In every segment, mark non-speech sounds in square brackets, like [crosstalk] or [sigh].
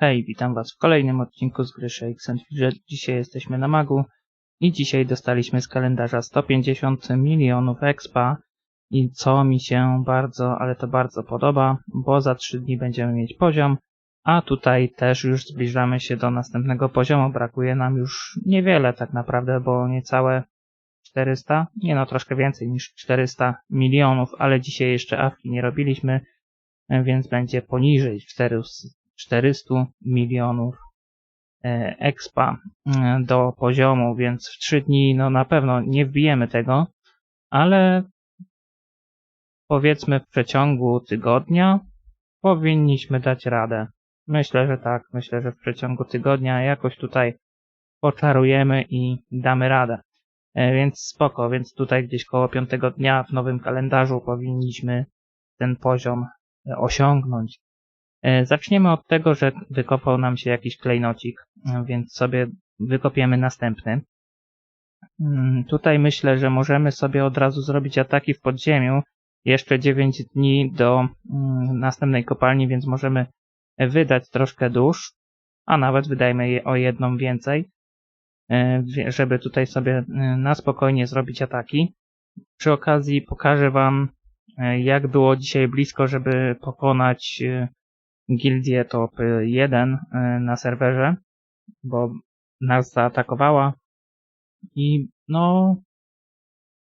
Hej, witam Was w kolejnym odcinku z gry Shakes and Fidget. Dzisiaj jesteśmy na Magu i dzisiaj dostaliśmy z kalendarza 150 milionów expa i co mi się bardzo, ale to bardzo podoba, bo za 3 dni będziemy mieć poziom, a tutaj też już zbliżamy się do następnego poziomu. Brakuje nam już niewiele tak naprawdę, bo niecałe 400, nie no troszkę więcej niż 400 milionów, ale dzisiaj jeszcze awki nie robiliśmy, więc będzie poniżej 400 400 milionów e, expa e, do poziomu, więc w 3 dni no na pewno nie wbijemy tego, ale powiedzmy w przeciągu tygodnia powinniśmy dać radę. Myślę, że tak. Myślę, że w przeciągu tygodnia jakoś tutaj poczarujemy i damy radę. E, więc spoko, więc tutaj gdzieś koło piątego dnia w nowym kalendarzu powinniśmy ten poziom osiągnąć. E, zaczniemy od tego, że wykopał nam się jakiś klejnocik, e, więc sobie wykopiemy następny. Mm, tutaj myślę, że możemy sobie od razu zrobić ataki w podziemiu. Jeszcze 9 dni do mm, następnej kopalni, więc możemy wydać troszkę dusz, a nawet wydajmy je o jedną więcej, e, żeby tutaj sobie na spokojnie zrobić ataki. Przy okazji pokażę Wam, jak było dzisiaj blisko, żeby pokonać gildię top 1 e, na serwerze, bo nas zaatakowała i no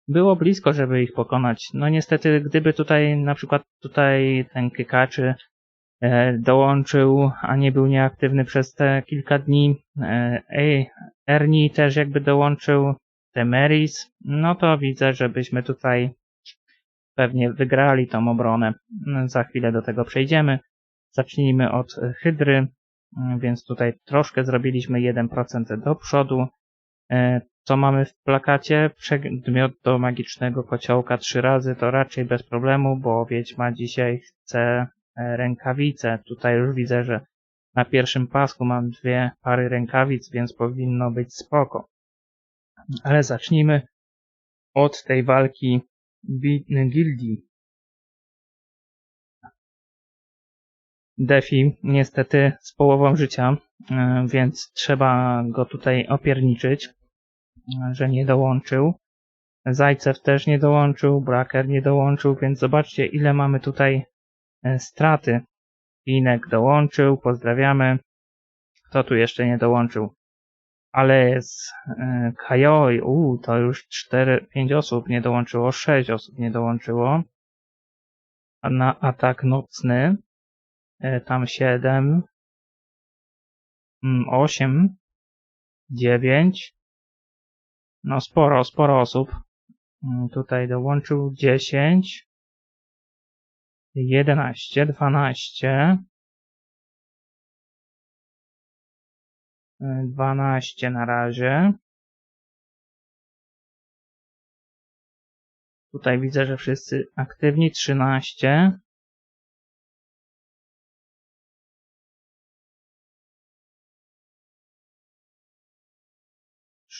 było blisko, żeby ich pokonać. No niestety, gdyby tutaj na przykład tutaj ten Kykaczy e, dołączył, a nie był nieaktywny przez te kilka dni, e, ej, Ernie też jakby dołączył, Temeris, no to widzę, żebyśmy tutaj pewnie wygrali tą obronę. Za chwilę do tego przejdziemy. Zacznijmy od hydry, mm, więc tutaj troszkę zrobiliśmy 1% do przodu. E, co mamy w plakacie? Przedmiot do magicznego kociołka trzy razy to raczej bez problemu, bo Wiedźma dzisiaj chce e, rękawice. Tutaj już widzę, że na pierwszym pasku mam dwie pary rękawic, więc powinno być spoko. Ale zacznijmy od tej walki gildii. Defi niestety z połową życia, e, więc trzeba go tutaj opierniczyć, e, że nie dołączył. Zajcew też nie dołączył, Braker nie dołączył, więc zobaczcie ile mamy tutaj e, straty. Inek dołączył, pozdrawiamy. Kto tu jeszcze nie dołączył? Ale jest Kajoj, u, to już 4, 5 osób nie dołączyło, 6 osób nie dołączyło. Na atak nocny tam 7, 8, 9, no sporo, sporo osób. Mm, tutaj dołączył 10, 11, 12, 12 na razie. Tutaj widzę, że wszyscy aktywni. 13.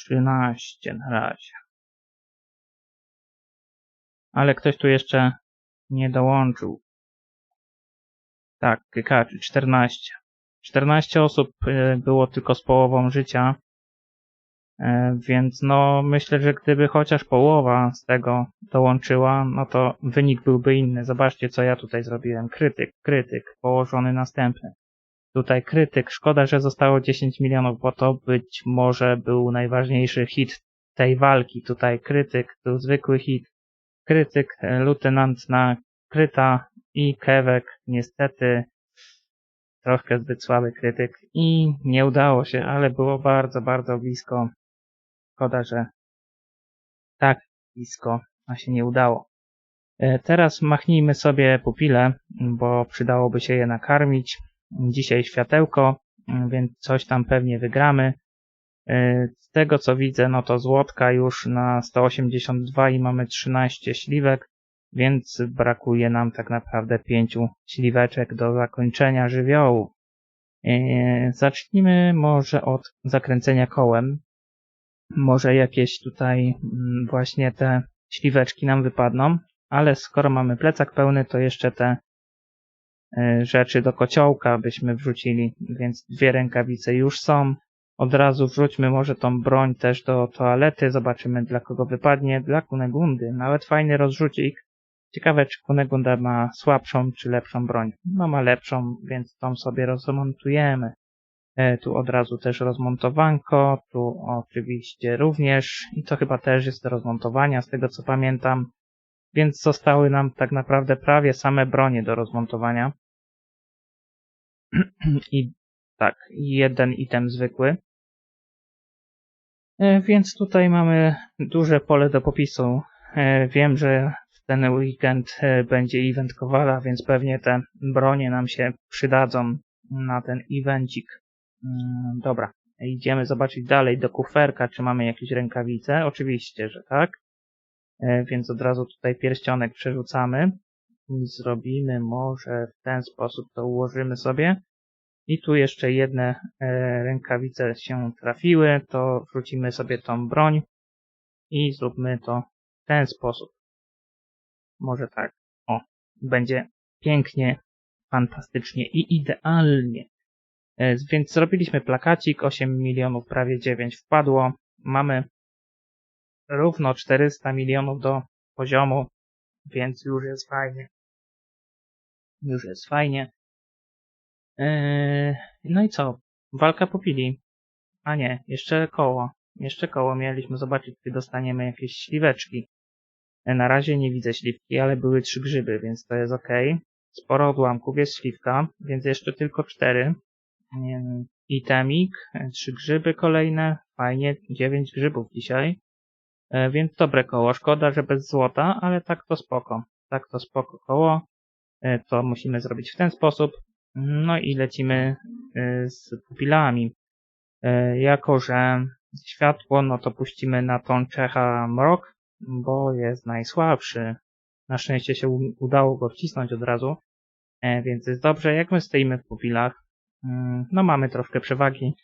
13 na razie. Ale ktoś tu jeszcze nie dołączył. Tak, Kykaczy, 14. 14 osób e, było tylko z połową życia. E, więc no, myślę, że gdyby chociaż połowa z tego dołączyła, no to wynik byłby inny. Zobaczcie, co ja tutaj zrobiłem. Krytyk, krytyk, położony następny. Tutaj krytyk. Szkoda, że zostało 10 milionów, bo to być może był najważniejszy hit tej walki. Tutaj krytyk, tu zwykły hit. Krytyk, e, lutenant na kryta i kewek. Niestety troszkę zbyt słaby krytyk i nie udało się, ale było bardzo, bardzo blisko. Szkoda, że tak blisko, a się nie udało. E, teraz machnijmy sobie pupile, bo przydałoby się je nakarmić dzisiaj światełko, więc coś tam pewnie wygramy. E, z tego co widzę, no to złotka już na 182 i mamy 13 śliwek, więc brakuje nam tak naprawdę 5 śliweczek do zakończenia żywiołu. E, zacznijmy może od zakręcenia kołem. Może jakieś tutaj mm, właśnie te śliweczki nam wypadną, ale skoro mamy plecak pełny, to jeszcze te rzeczy do kociołka byśmy wrzucili, więc dwie rękawice już są. Od razu wrzućmy może tą broń też do toalety, zobaczymy dla kogo wypadnie. Dla Kunegundy, nawet fajny rozrzucik. Ciekawe czy Kunegunda ma słabszą czy lepszą broń. No ma lepszą, więc tą sobie rozmontujemy. E, tu od razu też rozmontowanko, tu oczywiście również i to chyba też jest do rozmontowania z tego co pamiętam. Więc zostały nam tak naprawdę prawie same bronie do rozmontowania. [clears throat] I tak, jeden item zwykły. E, więc tutaj mamy duże pole do popisu. E, wiem, że w ten weekend e, będzie event Kowala, więc pewnie te bronie nam się przydadzą na ten evencik. Mm, dobra, idziemy zobaczyć dalej do kuferka, czy mamy jakieś rękawice. Oczywiście, że tak. Więc od razu tutaj pierścionek przerzucamy. I zrobimy może w ten sposób, to ułożymy sobie. I tu jeszcze jedne e, rękawice się trafiły, to wrzucimy sobie tą broń i zróbmy to w ten sposób. Może tak. O, będzie pięknie, fantastycznie i idealnie. E, więc zrobiliśmy plakacik, 8 milionów, prawie 9 wpadło. Mamy równo 400 milionów do poziomu, więc już jest fajnie. Już jest fajnie. Eee, no i co? Walka po pili. A nie, jeszcze koło. Jeszcze koło mieliśmy zobaczyć, czy dostaniemy jakieś śliweczki. E, na razie nie widzę śliwki, ale były trzy grzyby, więc to jest ok. Sporo odłamków, jest śliwka, więc jeszcze tylko cztery. Itemik, e, trzy grzyby kolejne. Fajnie, dziewięć grzybów dzisiaj. E, więc dobre koło. Szkoda, że bez złota, ale tak to spoko. Tak to spoko koło. To musimy zrobić w ten sposób. No i lecimy y, z pupilami. Jako, że światło, no to puścimy na tą Czecha Mrok, bo jest najsłabszy. Na szczęście się udało go wcisnąć od razu, e, więc jest dobrze. Jak my stoimy w pupilach, mm, no mamy troszkę przewagi,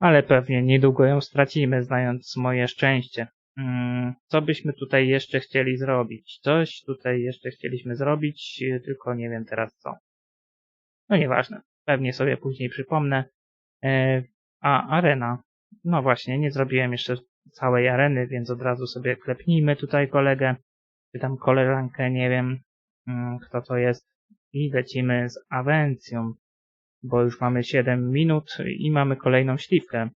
ale pewnie niedługo ją stracimy, znając moje szczęście. Mm, co byśmy tutaj jeszcze chcieli zrobić? Coś tutaj jeszcze chcieliśmy zrobić, tylko nie wiem teraz co. No nieważne, pewnie sobie później przypomnę. E, a arena. No właśnie, nie zrobiłem jeszcze całej areny, więc od razu sobie klepnijmy tutaj kolegę, czy tam koleżankę, nie wiem mm, kto to jest. I lecimy z Awencją, bo już mamy 7 minut i mamy kolejną śliwkę.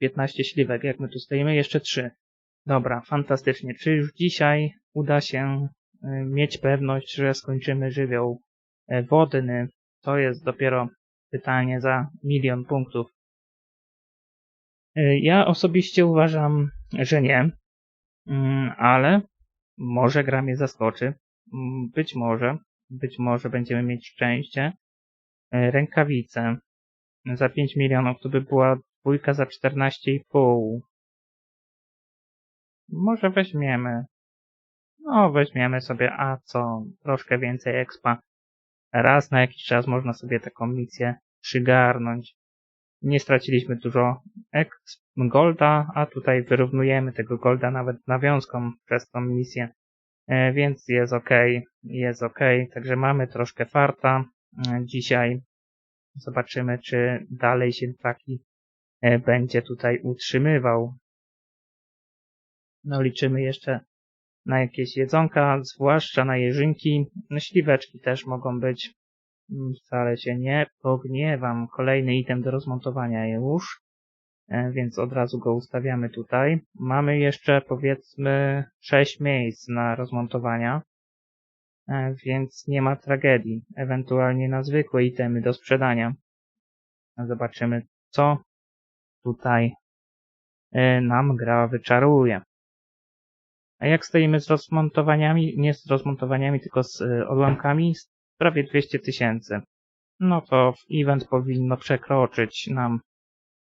15 śliwek, jak my tu stoimy, jeszcze 3. Dobra, fantastycznie. Czy już dzisiaj uda się e, mieć pewność, że skończymy żywioł e, wodny to jest dopiero pytanie za milion punktów. Y, ja osobiście uważam, że nie, mm, ale może gra mnie zaskoczy. Mm, być może, być może będziemy mieć szczęście. Y, rękawice za 5 milionów to by była dwójka za 14,5. Może weźmiemy. No, weźmiemy sobie, a co, troszkę więcej expa raz na jakiś czas można sobie taką misję przygarnąć. Nie straciliśmy dużo golda, a tutaj wyrównujemy tego golda nawet nawiązką przez tą misję. E, więc jest ok, jest ok. Także mamy troszkę farta e, dzisiaj. Zobaczymy, czy dalej się taki e, będzie tutaj utrzymywał. No liczymy jeszcze na jakieś jedzonka, zwłaszcza na jeżynki. Śliweczki też mogą być. Mm, wcale się nie pogniewam. Kolejny item do rozmontowania już, e, więc od razu go ustawiamy tutaj. Mamy jeszcze powiedzmy 6 miejsc na rozmontowania, e, więc nie ma tragedii. Ewentualnie na zwykłe itemy do sprzedania. Zobaczymy, co tutaj e, nam gra wyczaruje. A jak stoimy z rozmontowaniami, nie z rozmontowaniami, tylko z y, odłamkami, prawie 200 tysięcy. No to event powinno przekroczyć nam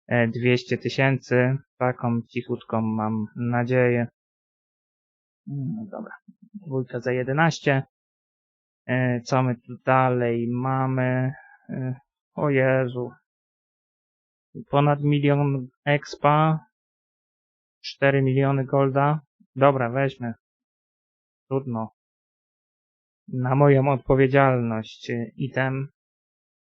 200 e, tysięcy. Taką cichutką mam nadzieję. No dobra, dwójka za 11. E, co my tu dalej mamy? E, o Jezu. Ponad milion expa. 4 miliony golda. Dobra, weźmy. Trudno. na moją odpowiedzialność y, item,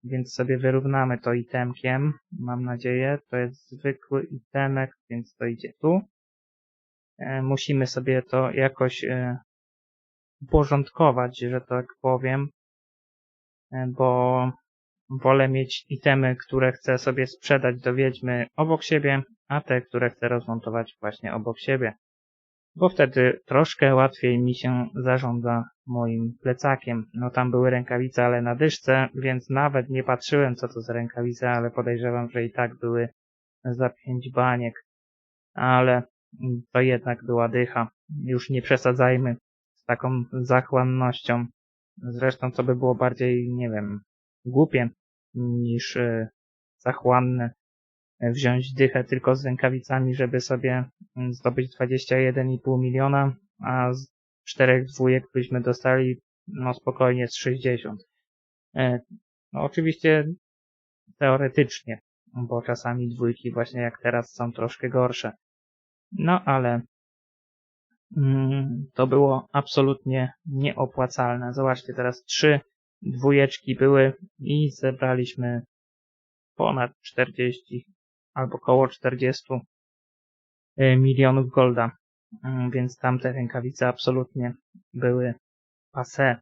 więc sobie wyrównamy to itemkiem, mam nadzieję. To jest zwykły itemek, więc to idzie tu. E, musimy sobie to jakoś e, uporządkować, że tak powiem, e, bo wolę mieć itemy, które chcę sobie sprzedać do wiedźmy obok siebie, a te, które chcę rozmontować właśnie obok siebie. Bo wtedy troszkę łatwiej mi się zarządza moim plecakiem. No tam były rękawice, ale na dyszce, więc nawet nie patrzyłem co to za rękawice, ale podejrzewam, że i tak były za pięć baniek. Ale to jednak była dycha. Już nie przesadzajmy z taką zachłannością. Zresztą to by było bardziej, nie wiem, głupie niż y, zachłanne wziąć dychę tylko z rękawicami, żeby sobie mm, zdobyć 21,5 miliona, a z czterech dwójek byśmy dostali no spokojnie z 60. E, no oczywiście teoretycznie, bo czasami dwójki właśnie jak teraz są troszkę gorsze. No ale mm, to było absolutnie nieopłacalne. Zobaczcie, teraz trzy dwójeczki były i zebraliśmy ponad 40 albo około 40 y, milionów golda. Mm, więc tamte rękawice absolutnie były passe.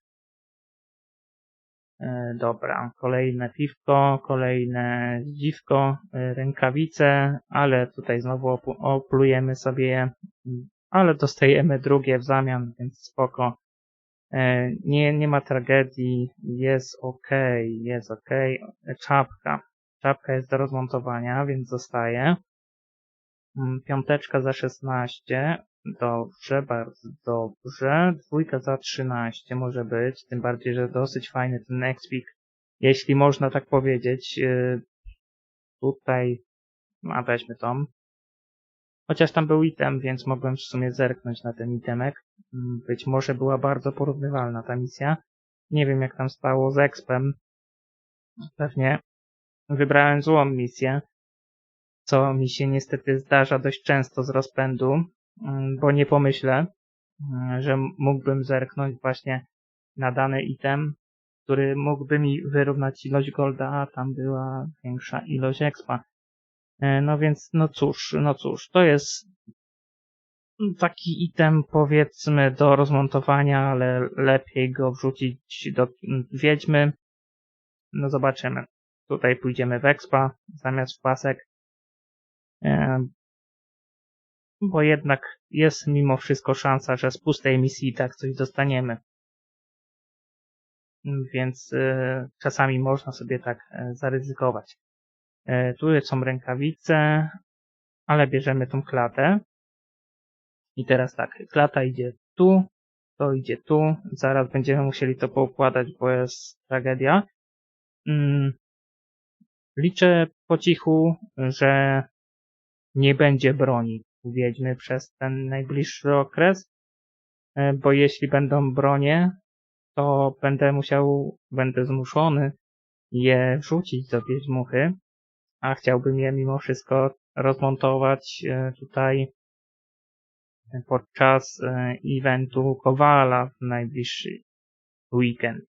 E, dobra, kolejne piwko, kolejne dziwko, e, rękawice, ale tutaj znowu oplujemy sobie je, mm, ale dostajemy drugie w zamian, więc spoko. E, nie, nie ma tragedii, jest ok, jest ok. Czapka. Czapka jest do rozmontowania, więc zostaje. Mm, piąteczka za 16. Dobrze, bardzo dobrze. Dwójka za 13 może być. Tym bardziej, że dosyć fajny ten Expik. Jeśli można tak powiedzieć. Y, tutaj, a weźmy tą. Chociaż tam był item, więc mogłem w sumie zerknąć na ten itemek. Mm, być może była bardzo porównywalna ta misja. Nie wiem jak tam stało z expem. Pewnie wybrałem złą misję, co mi się niestety zdarza dość często z rozpędu, mm, bo nie pomyślę, mm, że mógłbym zerknąć właśnie na dany item, który mógłby mi wyrównać ilość golda, a tam była większa ilość expa. E, no więc, no cóż, no cóż, to jest taki item powiedzmy do rozmontowania, ale lepiej go wrzucić do wiedźmy. No zobaczymy. Tutaj pójdziemy w expa zamiast w pasek. E, bo jednak jest mimo wszystko szansa, że z pustej misji tak coś dostaniemy. Więc y, czasami można sobie tak y, zaryzykować. Y, tu są rękawice, ale bierzemy tą klatę. I teraz tak, klata idzie tu, to idzie tu. Zaraz będziemy musieli to poukładać, bo jest tragedia. Mm, liczę po cichu, że nie będzie broni Wiedźmy przez ten najbliższy okres, e, bo jeśli będą bronie, to będę musiał, będę zmuszony je wrzucić do Wiedźmuchy, a chciałbym je mimo wszystko rozmontować e, tutaj podczas e, eventu Kowala w najbliższy weekend.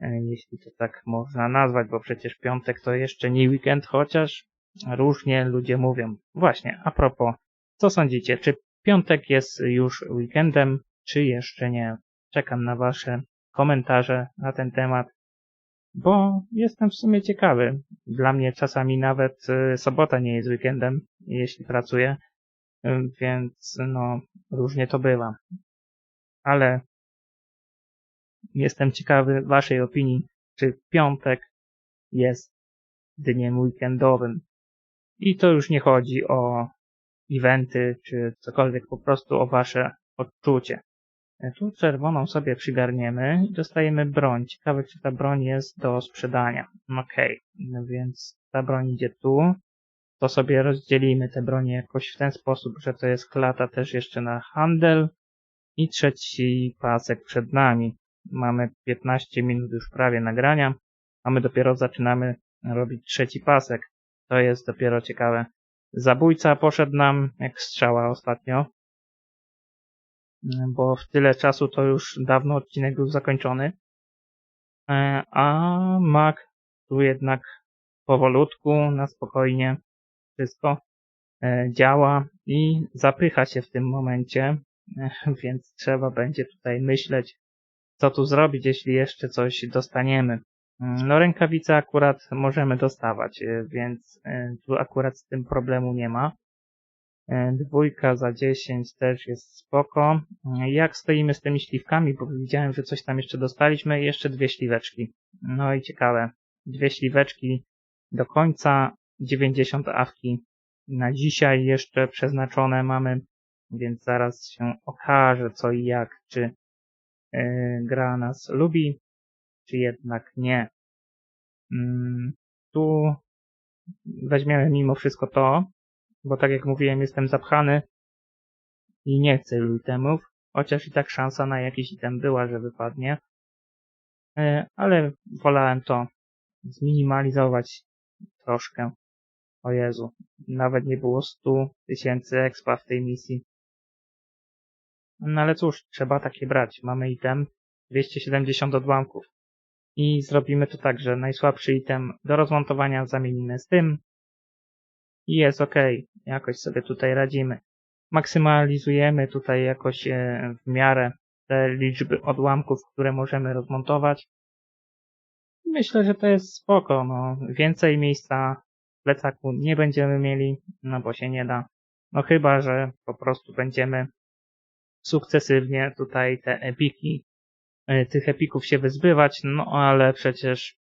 Jeśli to tak można nazwać, bo przecież piątek to jeszcze nie weekend, chociaż różnie ludzie mówią. Właśnie, a propos, co sądzicie? Czy piątek jest już weekendem, czy jeszcze nie? Czekam na Wasze komentarze na ten temat, bo jestem w sumie ciekawy. Dla mnie czasami nawet y, sobota nie jest weekendem, jeśli pracuję, y, więc no, różnie to bywa. Ale jestem ciekawy Waszej opinii, czy piątek jest dniem weekendowym. I to już nie chodzi o eventy czy cokolwiek, po prostu o wasze odczucie. Tu czerwoną sobie przygarniemy i dostajemy broń. Ciekawe, czy ta broń jest do sprzedania. Ok, no więc ta broń idzie tu. To sobie rozdzielimy te bronie jakoś w ten sposób, że to jest klata też jeszcze na handel. I trzeci pasek przed nami. Mamy 15 minut już prawie nagrania, a my dopiero zaczynamy robić trzeci pasek. To jest dopiero ciekawe. Zabójca poszedł nam jak strzała ostatnio. bo w tyle czasu to już dawno odcinek był zakończony. E, A Mac tu jednak powolutku, na spokojnie wszystko e, działa i zapycha się w tym momencie, [laughs] więc trzeba będzie tutaj myśleć, co tu zrobić, jeśli jeszcze coś dostaniemy. Mm, No rękawice akurat możemy dostawać, e, więc e, tu akurat z tym problemu nie ma. E, Dwójka za 10 też jest spoko. Jak stoimy z tymi śliwkami, bo widziałem, że coś tam jeszcze dostaliśmy, jeszcze dwie śliweczki. No i ciekawe, dwie śliweczki do końca, 90 awki na dzisiaj jeszcze przeznaczone mamy, więc zaraz się okaże co i jak, czy gra nas lubi, czy jednak nie. Mm, tu weźmiemy mimo wszystko to, bo tak jak mówiłem, jestem zapchany i nie chcę itemów, chociaż i tak szansa na jakiś item była, że wypadnie. E, Ale wolałem to zminimalizować troszkę. O Jezu, nawet nie było 100 tysięcy expa w tej misji. No ale cóż, trzeba takie brać. Mamy item 270 odłamków. I zrobimy to tak, że najsłabszy item do rozmontowania zamienimy z tym. I jest ok. Jakoś sobie tutaj radzimy. Maksymalizujemy tutaj jakoś e, w miarę te liczby odłamków, które możemy rozmontować. Myślę, że to jest spoko. No, więcej miejsca w plecaku nie będziemy mieli, no bo się nie da. No chyba, że po prostu będziemy sukcesywnie tutaj te epiki, e, tych epików się wyzbywać, no ale przecież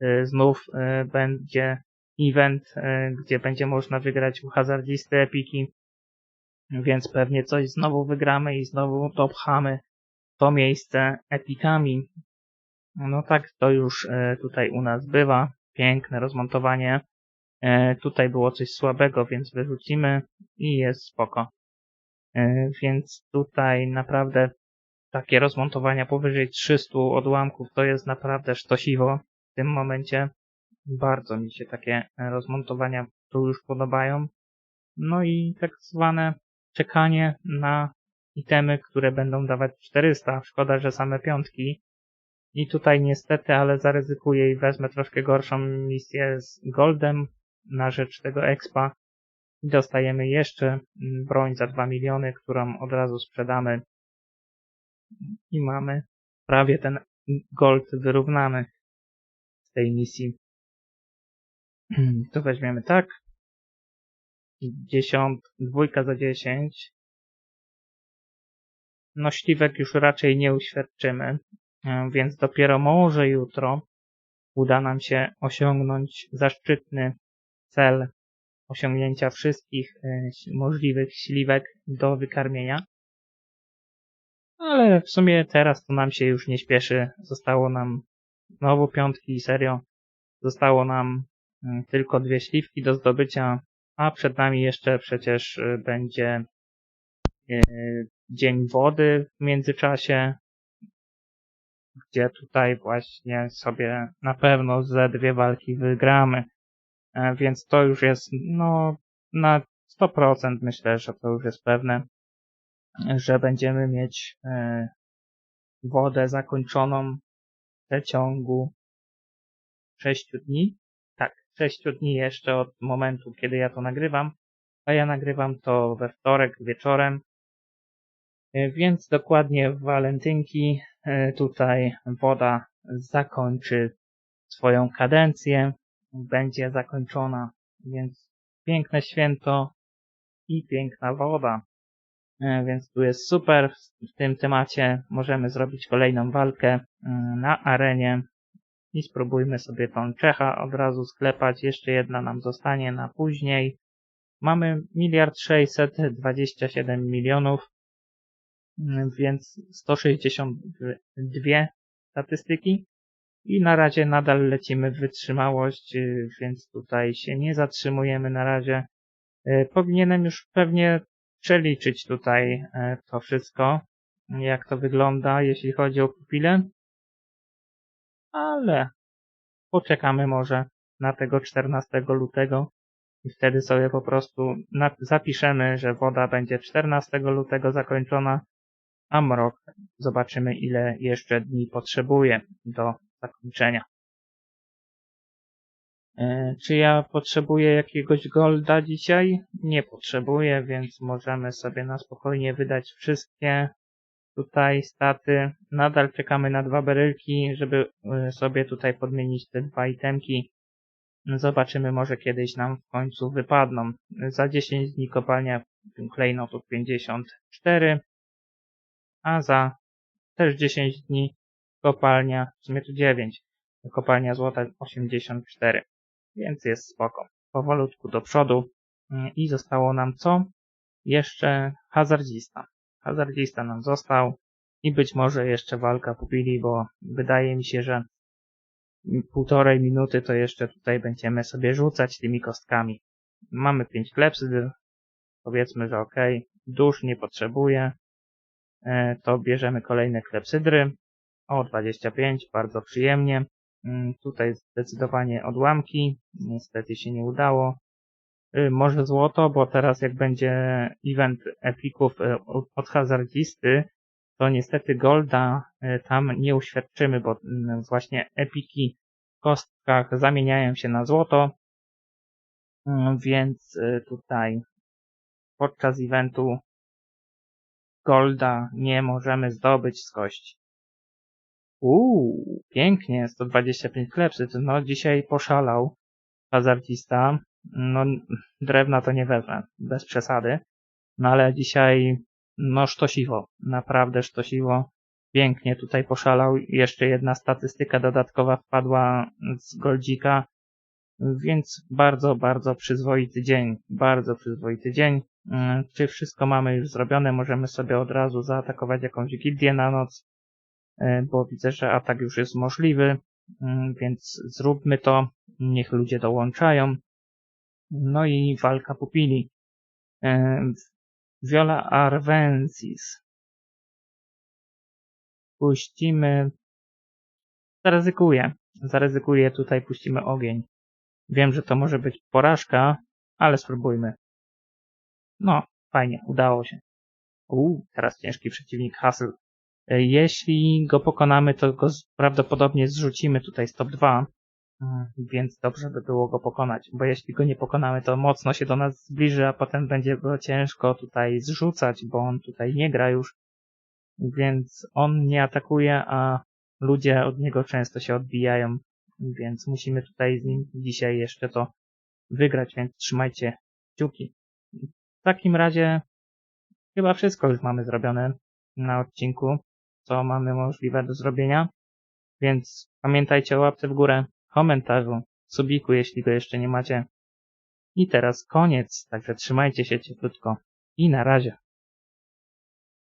e, znów e, będzie event, gdzie będzie można wygrać u hazardzisty epiki, więc pewnie coś znowu wygramy i znowu dopchamy to miejsce epikami. No tak to już tutaj u nas bywa. Piękne rozmontowanie. Tutaj było coś słabego, więc wyrzucimy i jest spoko. E, Więc tutaj naprawdę takie rozmontowania powyżej 300 odłamków to jest naprawdę sztosiwo w tym momencie. Bardzo mi się takie e, rozmontowania tu już podobają. No i tak zwane czekanie na itemy, które będą dawać 400. Szkoda, że same piątki. I tutaj niestety, ale zaryzykuję i wezmę troszkę gorszą misję z Goldem na rzecz tego expa. I dostajemy jeszcze mm, broń za 2 miliony, którą od razu sprzedamy. I mamy prawie ten gold wyrównany z tej misji. [clears throat] To weźmiemy tak. 10, dwójka za 10. No śliwek już raczej nie uświadczymy, e, więc dopiero może jutro uda nam się osiągnąć zaszczytny cel osiągnięcia wszystkich e, możliwych śliwek do wykarmienia. Ale w sumie teraz to nam się już nie śpieszy. Zostało nam znowu piątki, serio. Zostało nam mm, tylko dwie śliwki do zdobycia, a przed nami jeszcze przecież y, będzie y, dzień wody w międzyczasie, gdzie tutaj właśnie sobie na pewno ze dwie walki wygramy. E, Więc to już jest, no, na 100% myślę, że to już jest pewne, że będziemy mieć e, wodę zakończoną w przeciągu 6 dni. Tak, 6 dni jeszcze od momentu, kiedy ja to nagrywam, a ja nagrywam to we wtorek wieczorem. E, Więc dokładnie w walentynki tutaj woda zakończy swoją kadencję, będzie zakończona, więc piękne święto i piękna woda. E, Więc tu jest super. W tym temacie możemy zrobić kolejną walkę mm, na arenie i spróbujmy sobie tą Czecha od razu sklepać. Jeszcze jedna nam zostanie na później. Mamy miliard sześćset dwadzieścia siedem milionów, mm, więc 162 statystyki. I na razie nadal lecimy w wytrzymałość, y, więc tutaj się nie zatrzymujemy na razie. Y, Powinienem już pewnie przeliczyć tutaj e, to wszystko, jak to wygląda, jeśli chodzi o pupile. Ale poczekamy może na tego 14 lutego, I wtedy sobie po prostu zapiszemy, że woda będzie 14 lutego zakończona, a mrok zobaczymy ile jeszcze dni potrzebuje do zakończenia. E, Czy ja potrzebuję jakiegoś golda dzisiaj? Nie potrzebuję, więc możemy sobie na spokojnie wydać wszystkie tutaj staty. Nadal czekamy na dwa berylki, żeby e, sobie tutaj podmienić te dwa itemki. Zobaczymy, może kiedyś nam w końcu wypadną. Za 10 dni kopalnia klejnotów 54, a za też 10 dni kopalnia, w sumie tu 9, kopalnia złota 84, więc jest spoko. Powolutku do przodu Mm, i zostało nam co? Jeszcze hazardzista. Hazardzista nam został i być może jeszcze walka pupili, bo wydaje mi się, że półtorej minuty to jeszcze tutaj będziemy sobie rzucać tymi kostkami. Mamy 5 klepsydr, powiedzmy, że ok, dusz nie potrzebuje, to bierzemy kolejne klepsydry. O, 25, bardzo przyjemnie. Mm, Tutaj zdecydowanie odłamki, niestety się nie udało. Y, Może złoto, bo teraz jak będzie event epików y, od- hazardzisty, to niestety golda y, tam nie uświadczymy, bo mm, właśnie epiki w kostkach zamieniają się na złoto, Mm, więc tutaj podczas eventu golda nie możemy zdobyć z kości. Uuu, pięknie, 125 klepsyd. No dzisiaj poszalał hazardzista. No drewna to nie wezmę, bez przesady. No ale dzisiaj, no sztosiwo, naprawdę sztosiwo. Pięknie tutaj poszalał. Jeszcze jedna statystyka dodatkowa wpadła z Goldzika. Więc bardzo, bardzo przyzwoity dzień. Bardzo przyzwoity dzień. Mm, Czy wszystko mamy już zrobione? Możemy sobie od razu zaatakować jakąś gildię na noc, bo widzę, że atak już jest możliwy, Mm, więc zróbmy to. Niech ludzie dołączają. No i walka pupili. E, Viola Arvensis. Puścimy. Zaryzykuję. Zaryzykuję, tutaj puścimy ogień. Wiem, że to może być porażka, ale spróbujmy. No, fajnie, udało się. Uuu, teraz ciężki przeciwnik Hustle. E, Jeśli go pokonamy, to go prawdopodobnie zrzucimy tutaj z top 2, Mm, więc dobrze by było go pokonać, bo jeśli go nie pokonamy, to mocno się do nas zbliży, a potem będzie go ciężko tutaj zrzucać, bo on tutaj nie gra już, więc on nie atakuje, a ludzie od niego często się odbijają, więc musimy tutaj z nim dzisiaj jeszcze to wygrać, więc trzymajcie kciuki. W takim razie chyba wszystko już mamy zrobione na odcinku, co mamy możliwe do zrobienia. Więc pamiętajcie o łapce w górę, komentarzu, subiku, jeśli go jeszcze nie macie. I teraz koniec, także trzymajcie się cieplutko i na razie.